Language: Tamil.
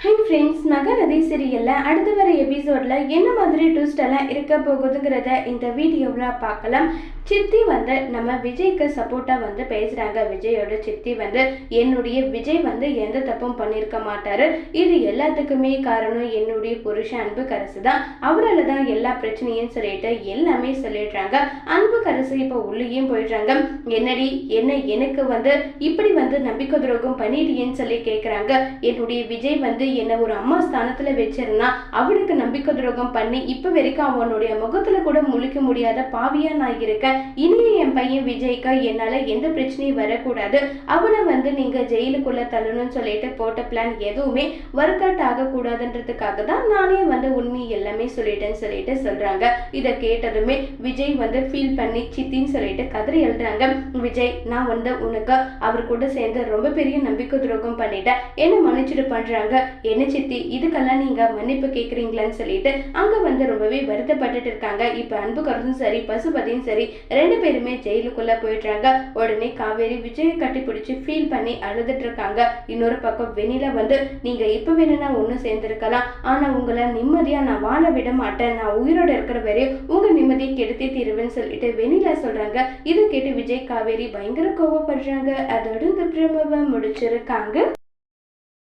Hey ஃப்ரெண்ட்ஸ் மகநதி சீரியல்ல அடுத்து வர எபிசோட்ல என்ன மாதிரி ட்விஸ்ட் எல்லாம் இருக்க போகுதுங்கிறத இந்த வீடியோவில் பார்க்கலாம். சித்தி வந்து நம்ம விஜய்க்கு சப்போர்ட்டாக வந்து பேசுகிறாங்க விஜயோட சித்தி வந்து என்னுடைய விஜய் வந்து எந்த தப்பும் பண்ணியிருக்க மாட்டார். இது எல்லாத்துக்குமே காரணம் என்னுடைய புருஷன் அன்பு கரசு தான். அவரால் தான் எல்லா பிரச்சனையும் சொல்லிட்டு எல்லாமே சொல்லிடுறாங்க. அன்பு கரசு இப்போ உள்ளேயும் போயிடுறாங்க. என்னடி என்ன எனக்கு வந்து இப்படி வந்து நம்பிக்கை துரோகம் பண்ணிட்டீங்கன்னு சொல்லி கேட்குறாங்க என்னுடைய விஜய் வந்து என்னை ஒரு அம்மா ஸ்தானத்துல வச்சிருந்தா அவனுக்கு நம்பிக்கை துரோகம் பண்ணி இப்ப வரைக்கும் அவனுடைய முகத்துல கூட முழிக்க முடியாத பாவியா நான் இருக்கேன். இனியும் என் பையன் விஜய்க்கா என்னால எந்த பிரச்சனையும் வரக்கூடாது. அவனை வந்து நீங்க ஜெயிலுக்குள்ள தள்ளணும்னு சொல்லிட்டு போட்ட பிளான் எதுவுமே ஒர்க் அவுட் ஆகக்கூடாதுன்றதுக்காக தான் நானே வந்து உண்மை எல்லாமே சொல்லிட்டேன்னு சொல்லிட்டு சொல்றாங்க. இதை கேட்டதுமே விஜய் வந்து ஃபீல் பண்ணி சித்தின்னு சொல்லிட்டு கதறி எழுதுறாங்க. விஜய் நான் வந்து உனக்கு அவர் கூட சேர்ந்து ரொம்ப பெரிய நம்பிக்கை துரோகம் பண்ணிட்டேன். என்ன மன்னிச்சுட்டு பண்றாங்க. என்ன சித்தி இதுக்கெல்லாம் நீங்க மன்னிப்பு கேட்குறீங்களான்னு சொல்லிட்டு அங்க வந்து ரொம்பவே வருத்தப்பட்டுட்டு இருக்காங்க. இப்ப அன்பு சரி பசுபதியும் சரி ரெண்டு பேருமே ஜெயிலுக்குள்ள போயிடுறாங்க. உடனே காவேரி விஜயை கட்டி பிடிச்சி ஃபீல் பண்ணி அழுதுட்டு இருக்காங்க. இன்னொரு பக்கம் வெண்ணில வந்து நீங்க இப்ப வேணும்னா ஒன்று சேர்ந்திருக்கலாம். ஆனா உங்களை நிம்மதியா நான் வாழ விட மாட்டேன். நான் உயிரோட இருக்கிற வரையும் உங்க நிம்மதியை கெடுத்தே தீருவேன்னு சொல்லிட்டு வெண்ணிலா சொல்றாங்க. இது கேட்டு விஜய் காவேரி பயங்கர கோவப்படுறாங்க. அதோட இந்த பிரமவை முடிச்சிருக்காங்க.